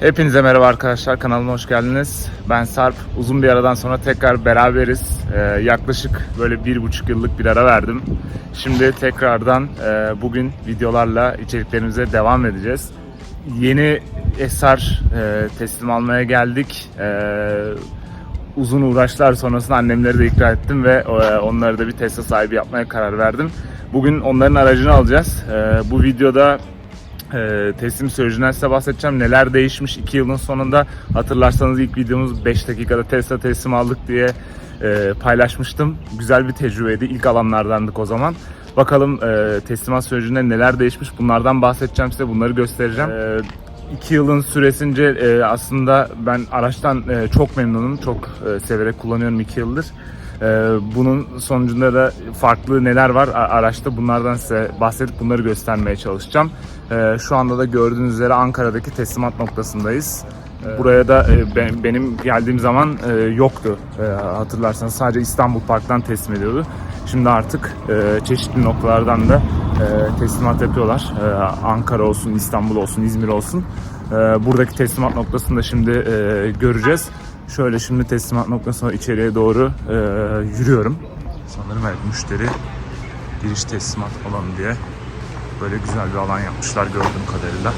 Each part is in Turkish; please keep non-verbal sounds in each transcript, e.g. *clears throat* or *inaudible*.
Hepinize merhaba arkadaşlar kanalıma hoş geldiniz. Ben Sarp. Uzun bir aradan sonra tekrar beraberiz. Ee, yaklaşık böyle bir buçuk yıllık bir ara verdim. Şimdi tekrardan e, bugün videolarla içeriklerimize devam edeceğiz. Yeni eser e, teslim almaya geldik. E, uzun uğraşlar sonrasında annemleri de ikna ettim ve e, onları da bir Tesla sahibi yapmaya karar verdim. Bugün onların aracını alacağız. E, bu videoda e, teslim sürecinden size bahsedeceğim. Neler değişmiş 2 yılın sonunda. Hatırlarsanız ilk videomuz 5 dakikada Tesla teslim aldık diye e, paylaşmıştım. Güzel bir tecrübeydi. İlk alanlardandık o zaman. Bakalım e, teslimat sürecinde neler değişmiş bunlardan bahsedeceğim size. Bunları göstereceğim. E, iki yılın süresince e, aslında ben araçtan e, çok memnunum. Çok e, severek kullanıyorum 2 yıldır. Ee, bunun sonucunda da farklı neler var araçta bunlardan size bahsedip bunları göstermeye çalışacağım. Ee, şu anda da gördüğünüz üzere Ankara'daki teslimat noktasındayız. Ee, Buraya da e, ben- benim geldiğim zaman e, yoktu hatırlarsanız sadece İstanbul Park'tan teslim ediyordu. Şimdi artık e, çeşitli noktalardan da teslimat yapıyorlar. Ankara olsun, İstanbul olsun, İzmir olsun. Buradaki teslimat noktasını da şimdi göreceğiz. Şöyle şimdi teslimat noktasına içeriye doğru e, yürüyorum. Sanırım evet müşteri giriş teslimat alanı diye böyle güzel bir alan yapmışlar gördüğüm kadarıyla.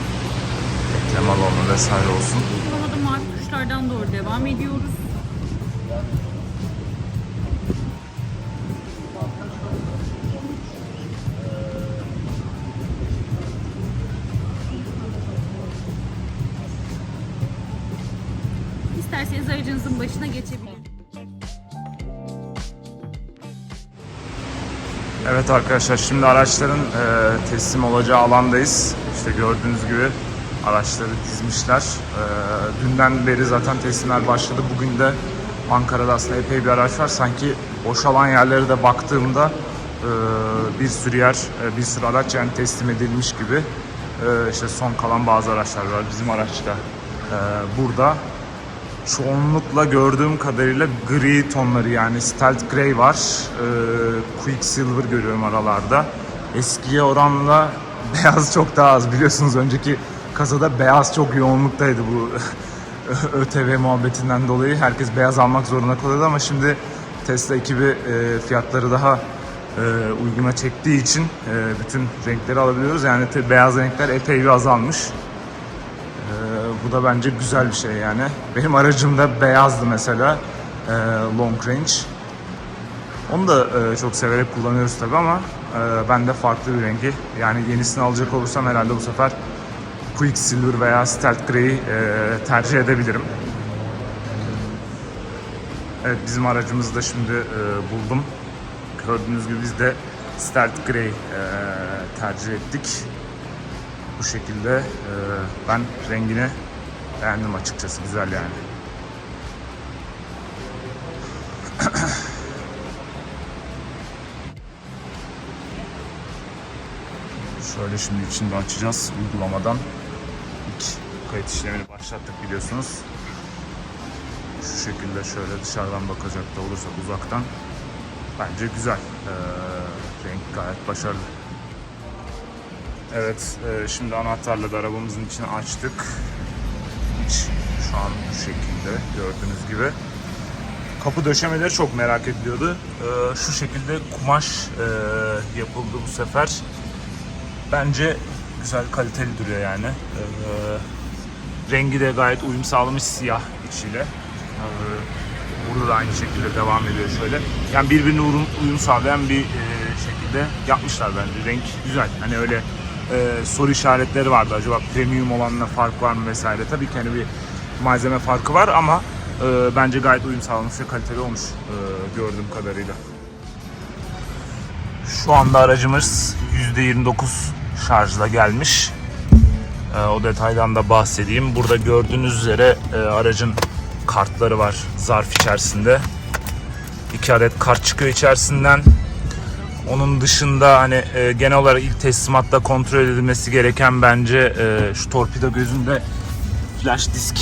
Bekleme alanı vesaire olsun. Uygulamada mavi tuşlardan doğru devam ediyoruz. Başına geçebilirsiniz. Evet arkadaşlar şimdi araçların e, teslim olacağı alandayız. İşte gördüğünüz gibi araçları dizmişler. E, dünden beri zaten teslimler başladı. Bugün de Ankara'da aslında epey bir araç var. Sanki boşalan yerlere de baktığımda e, bir sürü yer, e, bir sürü araç yani teslim edilmiş gibi. E, işte son kalan bazı araçlar var. Bizim araç da e, burada çoğunlukla gördüğüm kadarıyla gri tonları yani stealth grey var. Ee, quicksilver görüyorum aralarda. Eskiye oranla *laughs* beyaz çok daha az. Biliyorsunuz önceki kasada beyaz çok yoğunluktaydı bu *laughs* ÖTV muhabbetinden dolayı. Herkes beyaz almak zorunda kalıyordu ama şimdi Tesla ekibi e, fiyatları daha e, uyguna çektiği için e, bütün renkleri alabiliyoruz. Yani beyaz renkler epey bir azalmış. Bu da bence güzel bir şey yani. Benim aracım da beyazdı mesela ee, long range. Onu da e, çok severek kullanıyoruz tabi ama e, ben de farklı bir rengi. Yani yenisini alacak olursam herhalde bu sefer Quicksilver veya Stealth Grey'i e, tercih edebilirim. Evet bizim aracımızı da şimdi e, buldum. Gördüğünüz gibi biz de Stealth Grey e, tercih ettik bu şekilde e, ben rengini beğendim açıkçası güzel yani. *clears throat* Şöyle şimdi içinde açacağız uygulamadan. İlk kayıt işlemini başlattık biliyorsunuz. Şu şekilde şöyle dışarıdan bakacak da olursak uzaktan bence güzel. E, renk gayet başarılı. Evet, e, şimdi anahtarla da arabamızın içini açtık. İç şu an bu şekilde gördüğünüz gibi. Kapı döşemeleri çok merak ediliyordu. E, şu şekilde kumaş e, yapıldı bu sefer. Bence güzel kaliteli duruyor yani. E, rengi de gayet uyum sağlamış siyah içiyle. E, burada da aynı şekilde devam ediyor şöyle. Yani birbirine uyum, uyum sağlayan bir e, şekilde yapmışlar bence. Renk güzel. Hani öyle e, soru işaretleri vardı. Acaba premium olanla fark var mı vesaire. Tabii ki hani bir malzeme farkı var ama e, bence gayet uyum sağlamış ve kaliteli olmuş e, gördüğüm kadarıyla. Şu anda aracımız %29 şarjla gelmiş. E, o detaydan da bahsedeyim. Burada gördüğünüz üzere e, aracın kartları var zarf içerisinde. İki adet kart çıkıyor içerisinden. Onun dışında hani e, genel olarak ilk teslimatta kontrol edilmesi gereken bence e, şu torpido gözünde flash disk.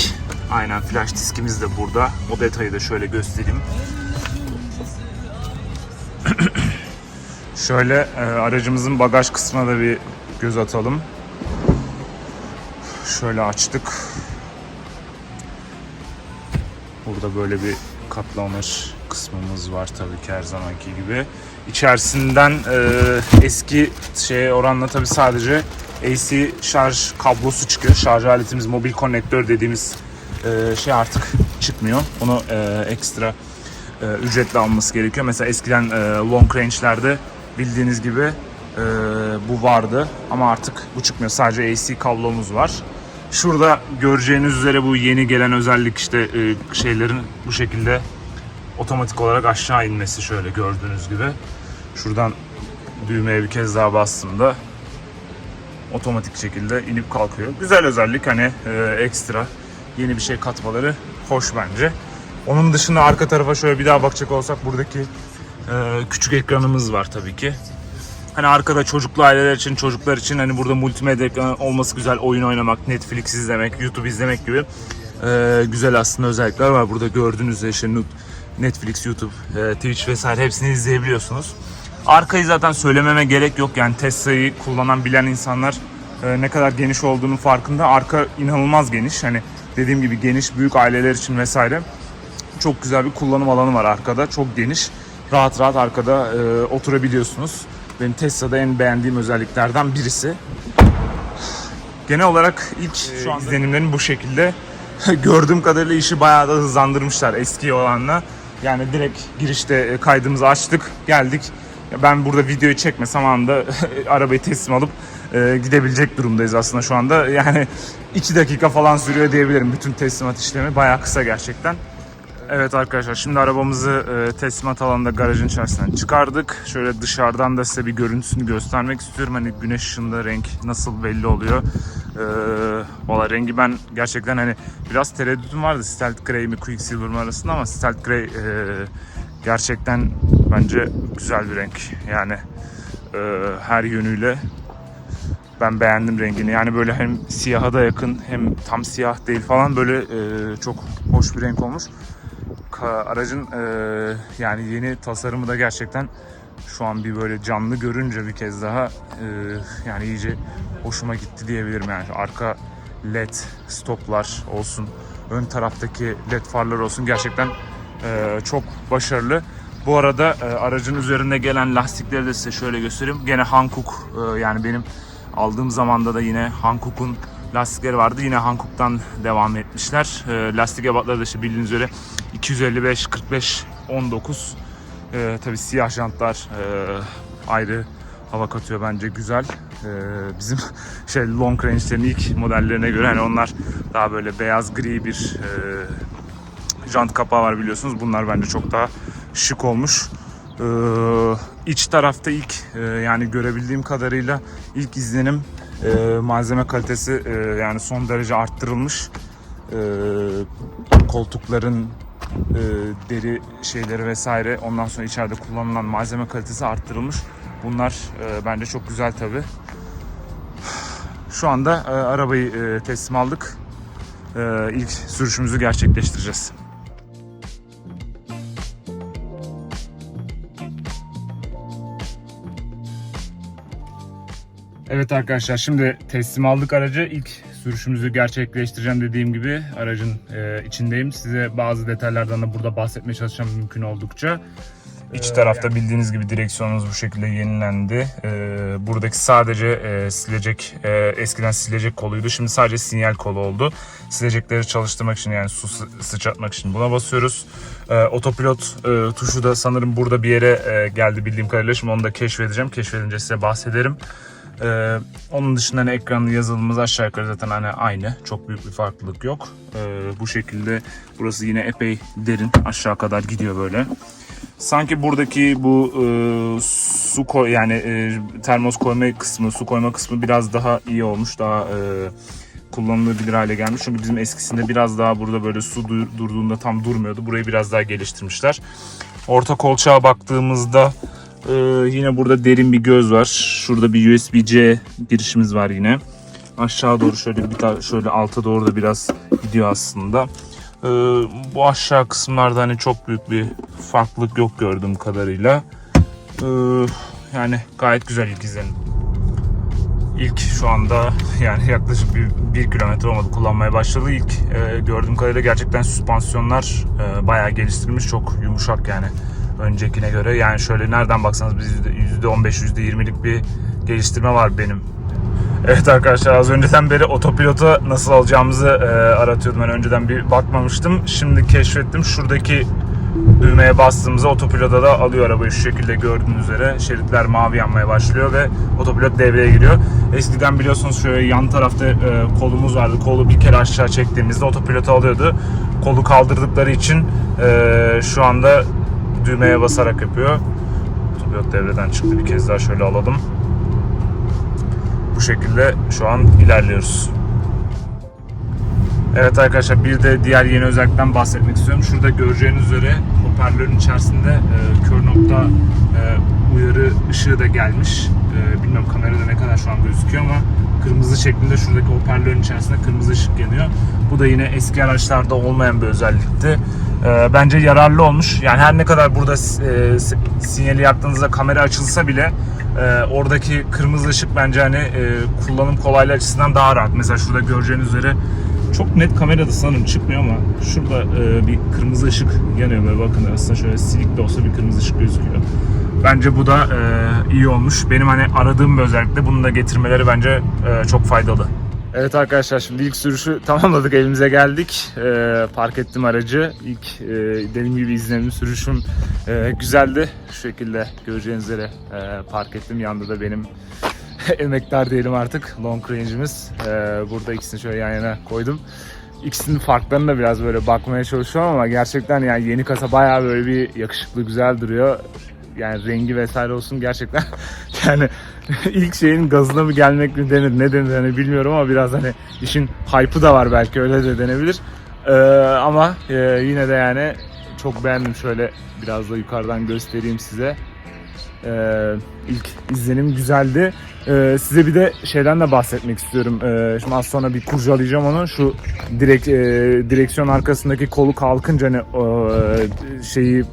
Aynen flash diskimiz de burada. O detayı da şöyle göstereyim. *clears throat* şöyle e, aracımızın bagaj kısmına da bir göz atalım. Şöyle açtık. Burada böyle bir katlanır kısmımız var tabii ki her zamanki gibi. İçerisinden e, eski şey oranla tabii sadece AC şarj kablosu çıkıyor. Şarj aletimiz mobil konnektör dediğimiz e, şey artık çıkmıyor. Onu e, ekstra e, ücretle alması gerekiyor. Mesela eskiden e, long range'lerde bildiğiniz gibi e, bu vardı ama artık bu çıkmıyor. Sadece AC kablomuz var. Şurada göreceğiniz üzere bu yeni gelen özellik işte e, şeylerin bu şekilde otomatik olarak aşağı inmesi şöyle gördüğünüz gibi. Şuradan düğmeye bir kez daha bastığımda otomatik şekilde inip kalkıyor. Güzel özellik hani e, ekstra yeni bir şey katmaları hoş bence. Onun dışında arka tarafa şöyle bir daha bakacak olsak buradaki e, küçük ekranımız var tabii ki. Hani arkada çocuklu aileler için, çocuklar için hani burada multimedya ekranı olması güzel. Oyun oynamak, Netflix izlemek, YouTube izlemek gibi e, güzel aslında özellikler var. Burada gördüğünüz işte Netflix, YouTube, e, Twitch vesaire hepsini izleyebiliyorsunuz. Arkayı zaten söylememe gerek yok. Yani Tesla'yı kullanan bilen insanlar e, ne kadar geniş olduğunun farkında. Arka inanılmaz geniş. Hani dediğim gibi geniş büyük aileler için vesaire çok güzel bir kullanım alanı var arkada. Çok geniş. Rahat rahat arkada e, oturabiliyorsunuz. Benim Tesla'da en beğendiğim özelliklerden birisi. Genel olarak ilk şu an izlenimlerim bu şekilde. *laughs* Gördüğüm kadarıyla işi bayağı da hızlandırmışlar eski olanla. Yani direkt girişte e, kaydımızı açtık, geldik. Ben burada videoyu çekmesem anda *laughs* arabayı teslim alıp e, gidebilecek durumdayız aslında şu anda. Yani 2 dakika falan sürüyor diyebilirim bütün teslimat işlemi. Bayağı kısa gerçekten. Evet arkadaşlar şimdi arabamızı e, teslimat alanında garajın içerisinden çıkardık. Şöyle dışarıdan da size bir görüntüsünü göstermek istiyorum. Hani güneş ışığında renk nasıl belli oluyor. E, Valla rengi ben gerçekten hani biraz tereddütüm vardı Stealth Grey mi Quicksilver mi arasında ama Stealth Grey e, gerçekten bence güzel bir renk. Yani e, her yönüyle ben beğendim rengini. Yani böyle hem siyaha da yakın hem tam siyah değil falan böyle e, çok hoş bir renk olmuş. Aracın e, yani yeni tasarımı da gerçekten şu an bir böyle canlı görünce bir kez daha e, yani iyice hoşuma gitti diyebilirim yani arka led stoplar olsun ön taraftaki led farlar olsun gerçekten e, çok başarılı. Bu arada e, aracın üzerinde gelen lastikleri de size şöyle göstereyim. Gene Hankook e, yani benim aldığım zamanda da yine Hankook'un lastikleri vardı. Yine Hankook'tan devam etmişler. E, lastik ebatları da işte bildiğiniz üzere 255, 45, 19. E, tabii siyah jantlar e, ayrı hava katıyor bence güzel. E, bizim *laughs* şey long range'lerin ilk modellerine göre hani onlar daha böyle beyaz gri bir e, jant kapağı var biliyorsunuz. Bunlar bence çok daha şık olmuş. Ee, iç tarafta ilk e, yani görebildiğim kadarıyla ilk izlenim e, malzeme kalitesi e, yani son derece arttırılmış. E, koltukların e, deri şeyleri vesaire ondan sonra içeride kullanılan malzeme kalitesi arttırılmış. Bunlar e, bence çok güzel tabi. Şu anda e, arabayı e, teslim aldık. E, ilk sürüşümüzü gerçekleştireceğiz. Evet arkadaşlar şimdi teslim aldık aracı. İlk sürüşümüzü gerçekleştireceğim dediğim gibi aracın e, içindeyim. Size bazı detaylardan da burada bahsetmeye çalışacağım mümkün oldukça. İç tarafta bildiğiniz gibi direksiyonumuz bu şekilde yenilendi. E, buradaki sadece e, silecek, e, eskiden silecek koluydu. Şimdi sadece sinyal kolu oldu. Silecekleri çalıştırmak için yani su sı- sıçratmak için buna basıyoruz. E, otopilot e, tuşu da sanırım burada bir yere e, geldi bildiğim kadarıyla. Şimdi onu da keşfedeceğim. Keşfedince size bahsederim. Ee, onun dışında hani ekranlı yazılımımız aşağı yukarı zaten hani aynı. Çok büyük bir farklılık yok. Ee, bu şekilde burası yine epey derin. Aşağı kadar gidiyor böyle. Sanki buradaki bu e, su koy yani e, termos koyma kısmı, su koyma kısmı biraz daha iyi olmuş. Daha e, kullanılabilir hale gelmiş. Çünkü bizim eskisinde biraz daha burada böyle su dur- durduğunda tam durmuyordu. Burayı biraz daha geliştirmişler. Orta kolçağa baktığımızda ee, yine burada derin bir göz var. Şurada bir USB-C girişimiz var yine. Aşağı doğru şöyle bir şöyle alta doğru da biraz gidiyor aslında. Ee, bu aşağı kısımlarda hani çok büyük bir farklılık yok gördüğüm kadarıyla. Ee, yani gayet güzel ilk izlenim. İlk şu anda *laughs* yani yaklaşık bir, bir kilometre olmadı kullanmaya başladı. İlk e, gördüğüm kadarıyla gerçekten süspansiyonlar e, bayağı geliştirilmiş. Çok yumuşak yani öncekine göre. Yani şöyle nereden baksanız biz %15, %20'lik bir geliştirme var benim Evet arkadaşlar az önceden beri otopilota nasıl alacağımızı e, aratıyordum. Ben önceden bir bakmamıştım. Şimdi keşfettim. Şuradaki düğmeye bastığımızda otopilota da alıyor arabayı şu şekilde gördüğünüz üzere. Şeritler mavi yanmaya başlıyor ve otopilot devreye giriyor. Eskiden biliyorsunuz şöyle yan tarafta e, kolumuz vardı. Kolu bir kere aşağı çektiğimizde otopilota alıyordu. Kolu kaldırdıkları için e, şu anda düğmeye basarak yapıyor. Otopilot devreden çıktı. Bir kez daha şöyle alalım bu şekilde şu an ilerliyoruz. Evet arkadaşlar bir de diğer yeni özellikten bahsetmek istiyorum. Şurada göreceğiniz üzere hoparlörün içerisinde e, kör nokta e, uyarı ışığı da gelmiş. E, bilmiyorum kamerada ne kadar şu an gözüküyor ama kırmızı şeklinde şuradaki hoparlörün içerisinde kırmızı ışık yanıyor. Bu da yine eski araçlarda olmayan bir özellikti. E, bence yararlı olmuş. Yani her ne kadar burada e, sinyali yaktığınızda kamera açılsa bile e, oradaki kırmızı ışık bence hani e, kullanım kolaylığı açısından daha rahat. Mesela şurada göreceğiniz üzere çok net kamerada sanırım çıkmıyor ama şurada e, bir kırmızı ışık yanıyor böyle bakın aslında şöyle silik de olsa bir kırmızı ışık gözüküyor. Bence bu da e, iyi olmuş. Benim hani aradığım bir özellikle bunu da getirmeleri bence e, çok faydalı. Evet arkadaşlar şimdi ilk sürüşü tamamladık elimize geldik. Ee, park ettim aracı. İlk e, dediğim gibi izlenim sürüşüm e, güzeldi. Şu şekilde göreceğiniz üzere e, park ettim. Yanında da benim *laughs* emektar diyelim artık long range'imiz. Ee, burada ikisini şöyle yan yana koydum. İkisinin farklarına biraz böyle bakmaya çalışıyorum ama gerçekten yani yeni kasa bayağı böyle bir yakışıklı güzel duruyor. Yani rengi vesaire olsun gerçekten *laughs* yani *laughs* ilk şeyin gazına mı gelmek mi denir ne denir hani bilmiyorum ama biraz hani işin hype'ı da var belki öyle de denebilir. Ee, ama e, yine de yani çok beğendim şöyle biraz da yukarıdan göstereyim size. Ee, ilk izlenim güzeldi. Ee, size bir de şeyden de bahsetmek istiyorum. Ee, şimdi az sonra bir kurcalayacağım onu. Şu direkt e, direksiyon arkasındaki kolu kalkınca hani e, şeyi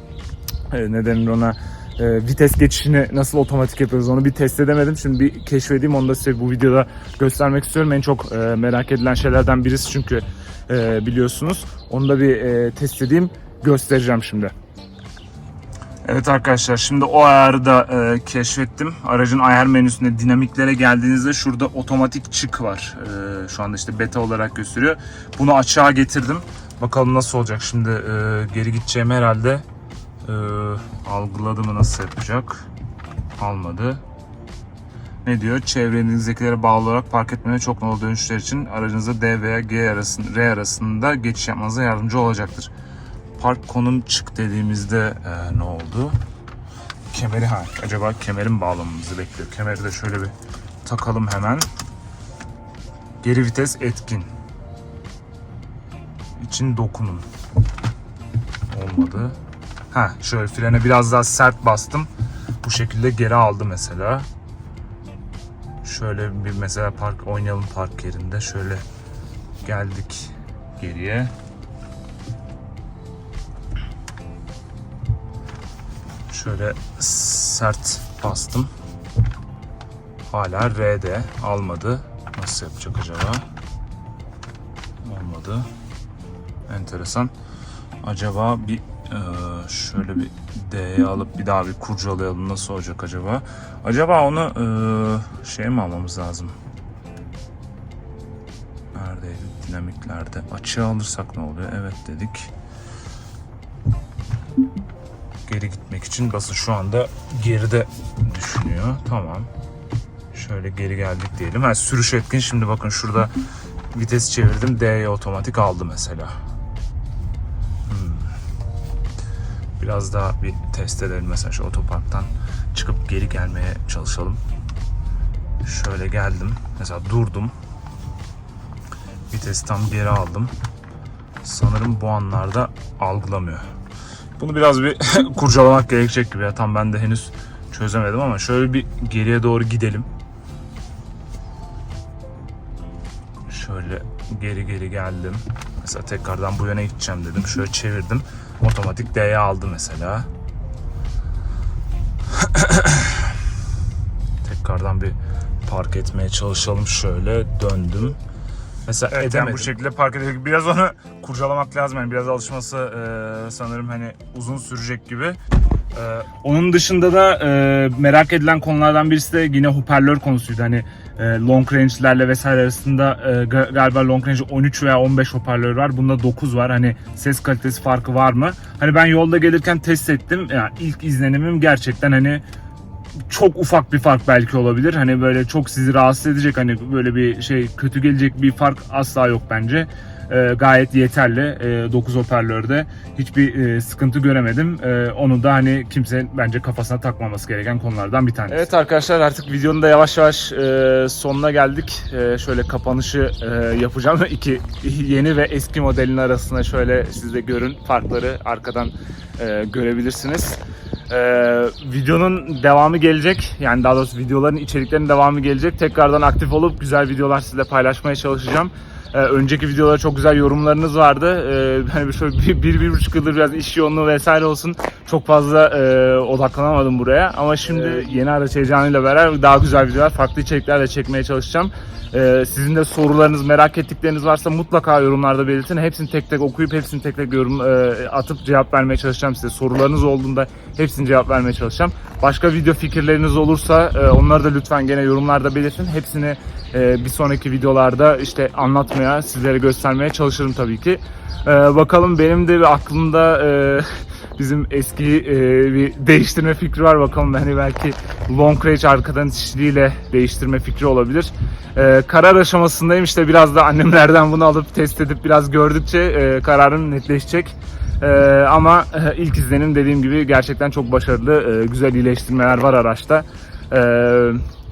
e, ne denir ona e, vites geçişini nasıl otomatik yapıyoruz onu bir test edemedim. Şimdi bir keşfedeyim onu da size bu videoda göstermek istiyorum. En çok e, merak edilen şeylerden birisi çünkü e, biliyorsunuz. Onu da bir e, test edeyim göstereceğim şimdi. Evet arkadaşlar şimdi o ayarı da e, keşfettim. Aracın ayar menüsünde dinamiklere geldiğinizde şurada otomatik çık var. E, şu anda işte beta olarak gösteriyor. Bunu açığa getirdim. Bakalım nasıl olacak şimdi e, geri gideceğim herhalde. E, algıladı mı nasıl yapacak? Almadı. Ne diyor? Çevrenizdekilere bağlı olarak park etmeye çok nolu dönüşler için aracınızda D veya G arasında, R arasında geçiş yapmanıza yardımcı olacaktır park konum çık dediğimizde e, ne oldu? Kemeri ha acaba kemerin bağlamamızı bekliyor. Kemeri de şöyle bir takalım hemen. Geri vites etkin. İçin dokunun. Olmadı. Ha şöyle frene biraz daha sert bastım. Bu şekilde geri aldı mesela. Şöyle bir mesela park oynayalım park yerinde. Şöyle geldik geriye. Şöyle sert bastım. Hala R'de almadı. Nasıl yapacak acaba? Olmadı. Enteresan. Acaba bir e, şöyle bir D'ye alıp bir daha bir kurcalayalım. Nasıl olacak acaba? Acaba onu e, şey mi almamız lazım? Neredeydi? Dinamiklerde. Açığa alırsak ne oluyor? Evet dedik geri gitmek için basın şu anda geride düşünüyor. Tamam. Şöyle geri geldik diyelim. Ha, sürüş etkin. Şimdi bakın şurada vites çevirdim. D'ye otomatik aldı mesela. Biraz daha bir test edelim. Mesela şu otoparktan çıkıp geri gelmeye çalışalım. Şöyle geldim. Mesela durdum. Vitesi tam geri aldım. Sanırım bu anlarda algılamıyor. Bunu biraz bir *laughs* kurcalamak gerekecek gibi ya. Tam ben de henüz çözemedim ama şöyle bir geriye doğru gidelim. Şöyle geri geri geldim. Mesela tekrardan bu yöne gideceğim dedim. Şöyle çevirdim. Otomatik D'ye aldı mesela. *clears throat* tekrardan bir park etmeye çalışalım. Şöyle döndüm. Mesela Evet, yani edemedim. bu şekilde park edelim. Biraz onu kurcalamak lazım. Yani biraz alışması e, sanırım hani uzun sürecek gibi. Ee, onun dışında da e, merak edilen konulardan birisi de yine hoparlör konusuydu. Hani e, long range'lerle vesaire arasında e, ga- galiba long range 13 veya 15 hoparlör var. Bunda 9 var. Hani ses kalitesi farkı var mı? Hani ben yolda gelirken test ettim. Yani ilk izlenimim gerçekten hani çok ufak bir fark belki olabilir. Hani böyle çok sizi rahatsız edecek hani böyle bir şey kötü gelecek bir fark asla yok bence. Ee, gayet yeterli. Ee, 9 hoparlörde hiçbir e, sıkıntı göremedim. Ee, onu da hani kimse bence kafasına takmaması gereken konulardan bir tanesi. Evet arkadaşlar artık videonun da yavaş yavaş e, sonuna geldik. E, şöyle kapanışı e, yapacağım. *laughs* İki yeni ve eski modelin arasında şöyle siz de görün farkları arkadan e, görebilirsiniz. Ee, videonun devamı gelecek. Yani daha doğrusu videoların içeriklerinin devamı gelecek. Tekrardan aktif olup güzel videolar sizle paylaşmaya çalışacağım. Ee, önceki videolara çok güzel yorumlarınız vardı. Ee, *laughs* hani şöyle bir, bir, bir buçuk yıldır biraz iş yoğunluğu vesaire olsun. Çok fazla e, odaklanamadım buraya. Ama şimdi yeni araç heyecanıyla beraber daha güzel videolar, farklı içeriklerle çekmeye çalışacağım. Ee, sizin de sorularınız, merak ettikleriniz varsa mutlaka yorumlarda belirtin. Hepsini tek tek okuyup hepsini tek tek yorum e, atıp cevap vermeye çalışacağım size. Sorularınız olduğunda hepsini cevap vermeye çalışacağım. Başka video fikirleriniz olursa e, onları da lütfen gene yorumlarda belirtin. Hepsini e, bir sonraki videolarda işte anlatmaya, sizlere göstermeye çalışırım tabii ki. E, bakalım benim de bir aklımda e, *laughs* bizim eski e, bir değiştirme fikri var. Bakalım hani belki long range arkadan itişliğiyle değiştirme fikri olabilir. E, karar aşamasındayım işte biraz da annemlerden bunu alıp test edip biraz gördükçe e, kararım netleşecek. E, ama e, ilk izlenim dediğim gibi gerçekten çok başarılı, e, güzel iyileştirmeler var araçta. E,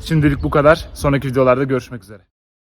şimdilik bu kadar. Sonraki videolarda görüşmek üzere.